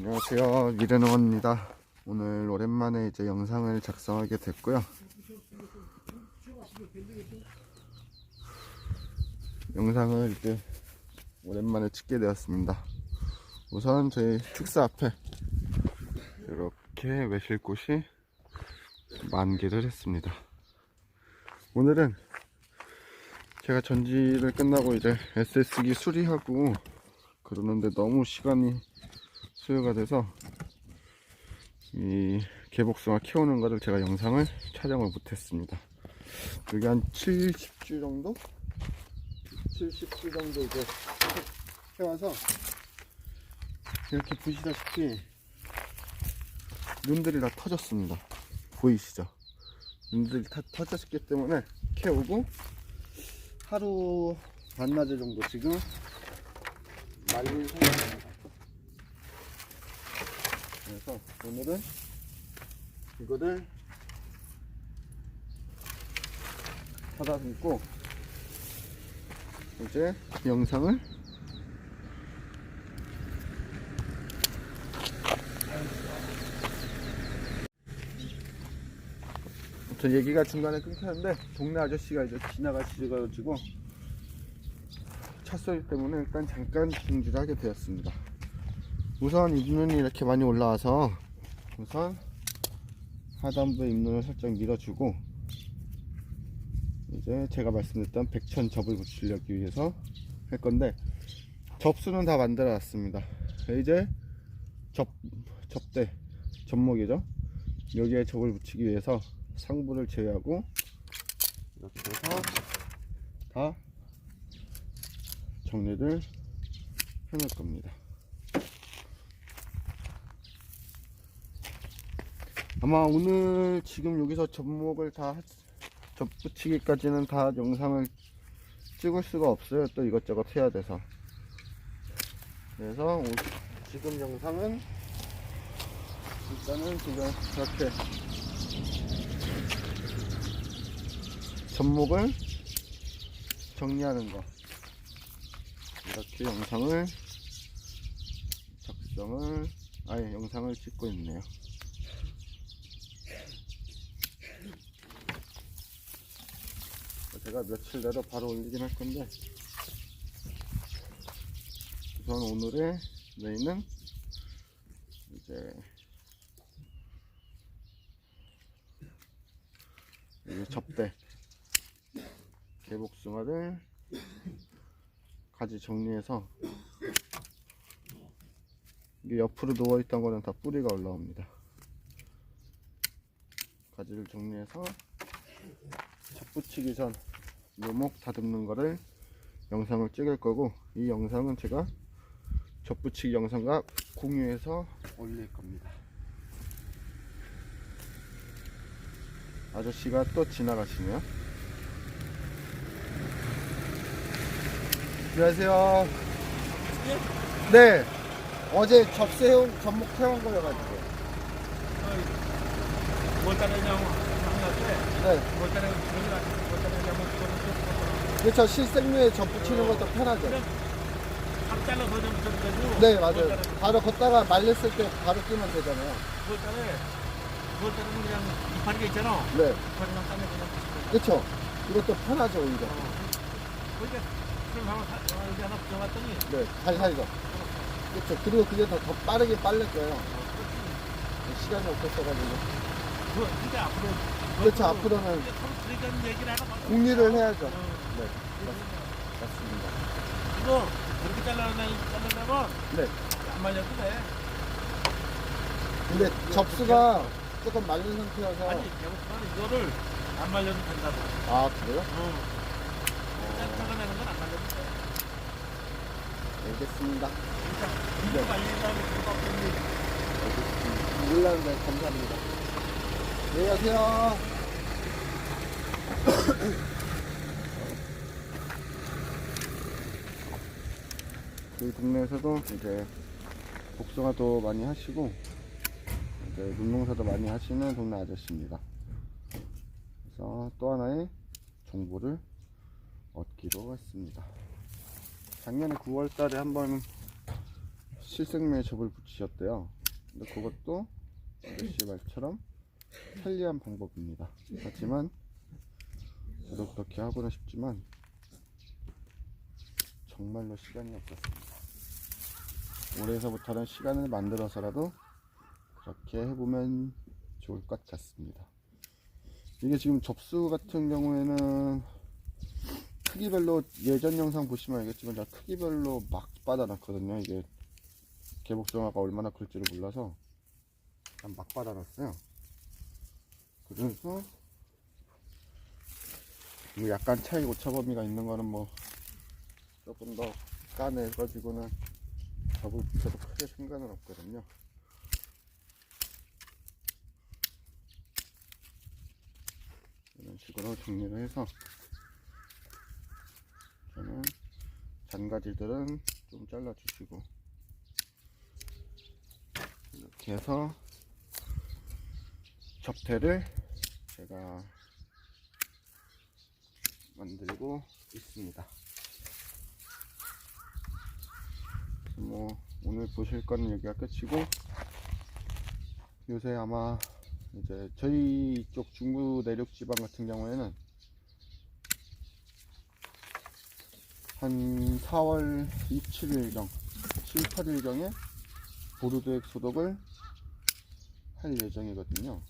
안녕하세요. 미래농원입니다. 오늘 오랜만에 이제 영상을 작성하게 됐고요. 영상을 이제 오랜만에 찍게 되었습니다. 우선 저희 축사 앞에 이렇게 매실꽃이 만개를 했습니다. 오늘은 제가 전지를 끝나고 이제 SS기 수리하고 그러는데 너무 시간이 소요가 돼서 이 개복숭아 키우는 거를 제가 영상을 촬영을 못했습니다. 여기 한 70주 정도? 70주 정도 이제 해와서 이렇게 보시다시피 눈들이 다 터졌습니다. 보이시죠? 눈들이 다 터졌기 때문에 캐오고 하루 반나절 정도 지금 말린 상태입니다. 그래서 오늘은 이거를 받아 담고 이제 영상을 저 얘기가 중간에 끊겼는데 동네 아저씨가 이제 지나가시가지고 차 소리 때문에 일단 잠깐 중지를 하게 되었습니다. 우선 잎눈이 이렇게 많이 올라와서 우선 하단부에 잎눈을 살짝 밀어주고 이제 제가 말씀드렸던 백천 접을 붙이려기 위해서 할 건데 접수는 다 만들어 놨습니다. 이제 접, 접대 접목이죠? 여기에 접을 붙이기 위해서 상부를 제외하고 이렇게 해서 다 정리를 해놓을 겁니다 아마 오늘 지금 여기서 접목을 다 접붙이기까지는 다 영상을 찍을 수가 없어요. 또 이것저것 해야 돼서. 그래서 오- 지금 영상은 일단은 지금 이렇게 접목을 정리하는 거 이렇게 영상을 작성을 아예 영상을 찍고 있네요. 제가 며칠 내로 바로 올리긴 할 건데 우선 오늘의 메인은 이제 이 접대 개복숭아를 가지 정리해서 이게 옆으로 누워있던 거는 다 뿌리가 올라옵니다. 가지를 정리해서 접붙이기 전 묘목 다듬는 거를 영상을 찍을 거고 이 영상은 제가 접붙이기 영상과 공유해서 올릴 겁니다. 아저씨가 또 지나가시네요. 안녕하세요. 네. 어제 접수해온 접목해온 거여가지고. 뭘따르냐고. 하는데 네. 뭘따르냐고 그렇죠. 실생류에 접붙이는 것도 편하죠. 각 잘라서 좀 되고. 네 맞아요. 바로 걷다가 말렸을 때 바로 끼면 되잖아요. 뭘따르 뭘따르는 그냥 이파리가 있잖아. 네. 이파리만 따면 그냥 그렇죠. 이것도 편하죠 오히려. 그러니까 그럼 하나 사- 어, 여기 하나 붙여놨더니. 네, 잘 살죠. 그렇죠. 그리고 그게 더, 더 빠르게 빨릴 거예요. 시간이 없었어가지고. 그 그러니까 앞으로 그렇죠. 앞으로는. 공유를 해야죠. 어, 네, 맞습니다. 이거 그렇게 잘라내 잘라내면 네. 안 말려도 돼 근데 접수가 조금 말린 상태여서. 아니 배고프면 이거를 안 말려도 된다고 아, 그래요? 어. 잘라내는 건 안 말려도 돼 알겠습니다. 이거 말린다고 그거 알겠습니다. 몰랐는데 감사합니다. 안녕히 가세요. 저희 동네에서도 이제 복숭아도 많이 하시고 이제 눈농사도 많이 하시는 동네 아저씨입니다. 그래서 또 하나의 정보를 얻기로 했습니다. 작년에 9월 달에 한번 실생매 접을 붙이셨대요. 근데 그것도 아저씨 말처럼 편리한 방법입니다. 하지만 저도 그렇게 하고는 싶지만 정말로 시간이 없었습니다. 올해서부터는 시간을 만들어서라도 그렇게 해보면 좋을 것 같습니다. 이게 지금 접수 같은 경우에는 크기별로 예전 영상 보시면 알겠지만 제가 크기별로 막 받아놨거든요. 이게 개복종화가 얼마나 클지를 몰라서 그냥 막 받아놨어요. 그래서 뭐 약간 차이 오차 범위가 있는 거는 뭐 조금 더 까내가지고는 접을 붙여도 크게 상관은 없거든요. 이런 식으로 정리를 해서 저는 잔가지들은 좀 잘라주시고 이렇게 해서 접대를 제가 만들고 있습니다. 뭐 오늘 보실 거는 여기가 끝이고 요새 아마 이제 저희 쪽 중부 내륙 지방 같은 경우에는 한 4월 27일경, 7, 8일경에 보르도액 소독을 할 예정이거든요.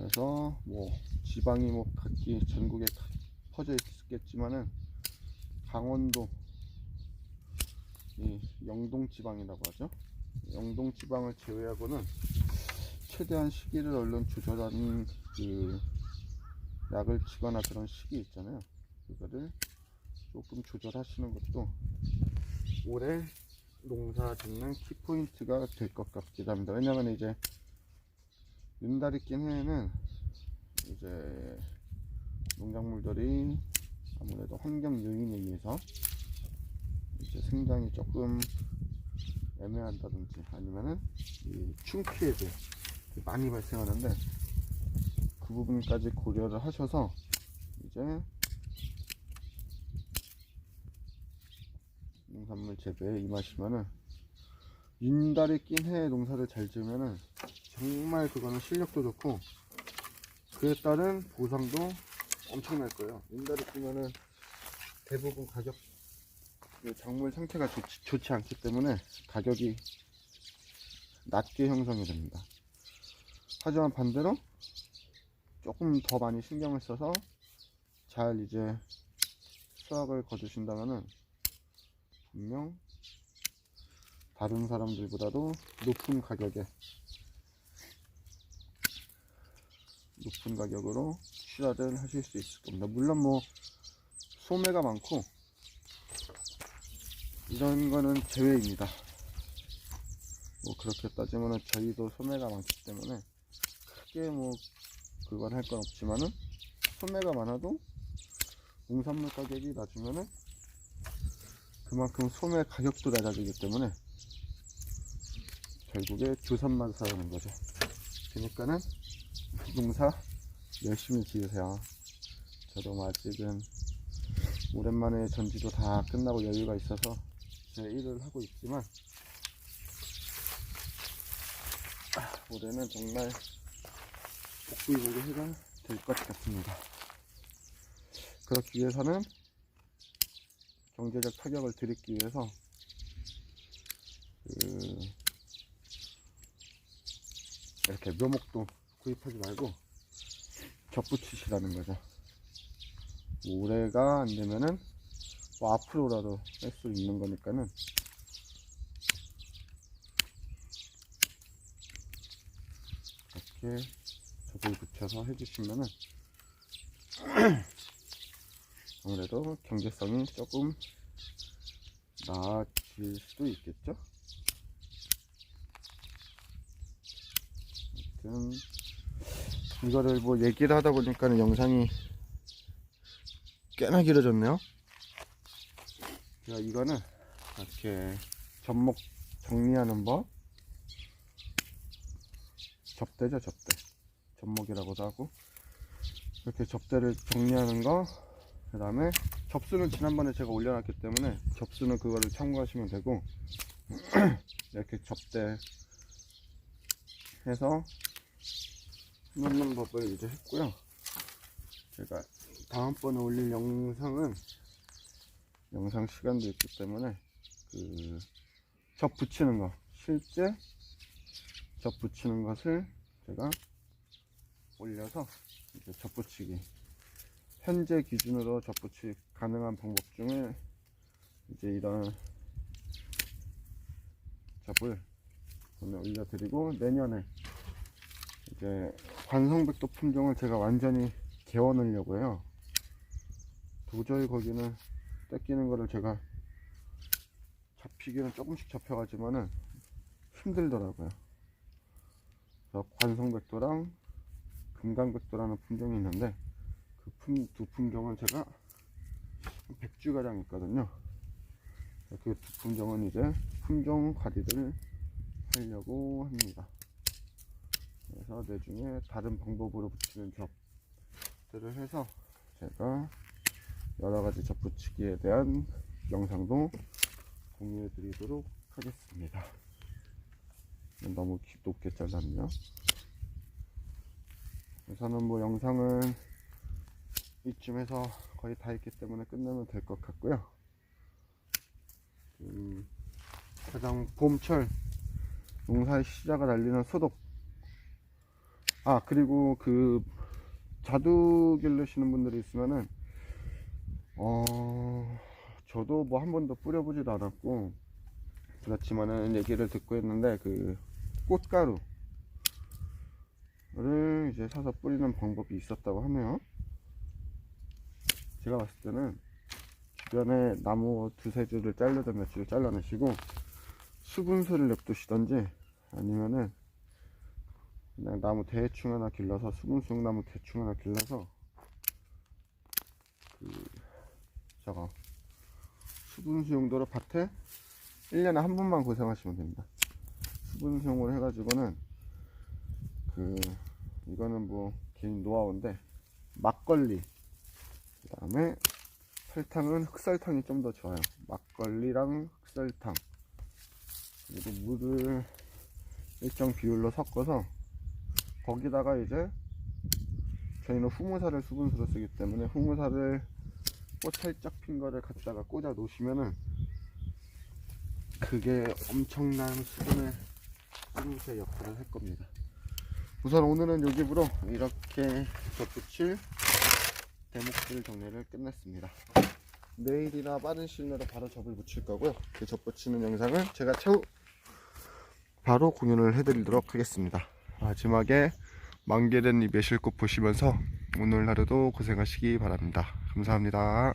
그래서 뭐 지방이 뭐 각기 전국에 가- 퍼져 있겠지만은 강원도 이 영동 지방이라고 하죠. 영동 지방을 제외하고는 최대한 시기를 얼른 조절하는 그 약을 치거나 그런 시기 있잖아요. 그거를 조금 조절하시는 것도 올해 농사 짓는 키포인트가 될 것 같기도 합니다. 왜냐면 이제 윤달이 낀 해에는 이제 농작물들이 아무래도 환경 요인에 의해서 이제 생장이 조금 애매한다든지 아니면은 이 충피해도 많이 발생하는데 그 부분까지 고려를 하셔서 이제 농산물 재배에 임하시면은 윤달이 낀 해에 농사를 잘 지으면은 정말 그거는 실력도 좋고 그에 따른 보상도 엄청날 거예요. 윤달이 끼면은 대부분 가격 그 작물 상태가 좋지, 좋지 않기 때문에 가격이 낮게 형성이 됩니다. 하지만 반대로 조금 더 많이 신경을 써서 잘 이제 수확을 거두신다면은 분명 다른 사람들보다도 높은 가격에 높은 가격으로 출하를 하실 수 있을 겁니다. 물론 뭐 소매가 많고 이런 거는 제외입니다. 뭐 그렇게 따지면은 저희도 소매가 많기 때문에 크게 뭐 그건 할 건 없지만은 소매가 많아도 농산물 가격이 낮으면은 그만큼 소매 가격도 낮아지기 때문에 결국에 조선만 사는 거죠. 그러니까는 농사 열심히 지으세요. 저도 뭐 아직은 오랜만에 전지도 다 끝나고 여유가 있어서 제 일을 하고 있지만 아, 올해는 정말 복불복의 해가 될 것 같습니다. 그렇기 위해서는 경제적 타격을 드리기 위해서 그 이렇게 묘목도 구입하지 말고 겹붙이시라는 거죠. 올해가 안 되면은 뭐 앞으로라도 할 수 있는 거니까는 이렇게 접을 붙여서 해주시면은 아무래도 경제성이 조금 나아질 수도 있겠죠. 아무튼 이거를 뭐 얘기를 하다 보니까는 영상이 꽤나 길어졌네요. 자, 이거는 이렇게 접목 정리하는 법. 접대죠, 접대. 접목이라고도 하고. 이렇게 접대를 정리하는 거. 그 다음에 접수는 지난번에 제가 올려놨기 때문에 접수는 그거를 참고하시면 되고 이렇게 접대 해서 놓는 법을 이제 했고요. 제가 다음번에 올릴 영상은 영상 시간도 있기 때문에 그 접 붙이는 거 실제 접 붙이는 것을 제가 올려서 이제 접 붙이기 현재 기준으로 접 붙이 가능한 방법 중에 이제 이런 접을 오늘 올려드리고 내년에 이제 관성백도 품종을 제가 완전히 개원하려고 해요. 도저히 거기는 떼끼는 거를 제가 잡히기는 조금씩 잡혀가지만은 힘들더라고요. 관성백도랑 금강백도라는 품종이 있는데 그두 품종은 제가 100주 가량 있거든요. 그 두 품종은 이제 품종 관리를 하려고 합니다. 그래서 내중에 다른 방법으로 붙이는 접들을 해서 제가 여러 가지 접 붙이기에 대한 영상도 공유해 드리도록 하겠습니다. 너무 기- 높게 잘랐네요. 우선은 뭐 영상은 이쯤에서 거의 다 있기 때문에 끝내면 될 것 같고요. 음, 가장 봄철 농사의 시작을 알리는 소독. 아 그리고 그 자두 기르시는 분들이 있으면은 어 저도 뭐 한 번도 뿌려보지도 않았고 그렇지만은 얘기를 듣고 있는데 그 꽃가루를 이제 사서 뿌리는 방법이 있었다고 하네요. 제가 봤을 때는 주변에 나무 두세 줄을 몇 줄을 잘라내시고 수분수를 냅두시던지 아니면은 그냥 나무 대충 하나 길러서 수분수 나무 대충 하나 길러서 그 저거 수분수 용도로 밭에 1년에 한 번만 고생하시면 됩니다. 수분수용으로 해가지고는 그 이거는 뭐 개인 노하우인데 막걸리 그 다음에 설탕은 흑설탕이 좀 더 좋아요. 막걸리랑 흑설탕 그리고 물을 일정 비율로 섞어서 거기다가 이제 저희는 후무사를 수분수로 쓰기 때문에 후무사를 꽃 살짝 핀 거를 갖다가 꽂아 놓으시면은 그게 엄청난 수분의 수분수의 역할을 할 겁니다. 우선 오늘은 여기부로 이렇게 덧붙일 대목들 정리를 끝냈습니다. 내일이나 빠른 시일 내로 바로 접을 붙일 거고요. 그 접 붙이는 영상을 제가 차후 바로 공유를 해드리도록 하겠습니다. 마지막에 만개된 잎의 실꽃 보시면서 오늘 하루도 고생하시기 바랍니다. 감사합니다.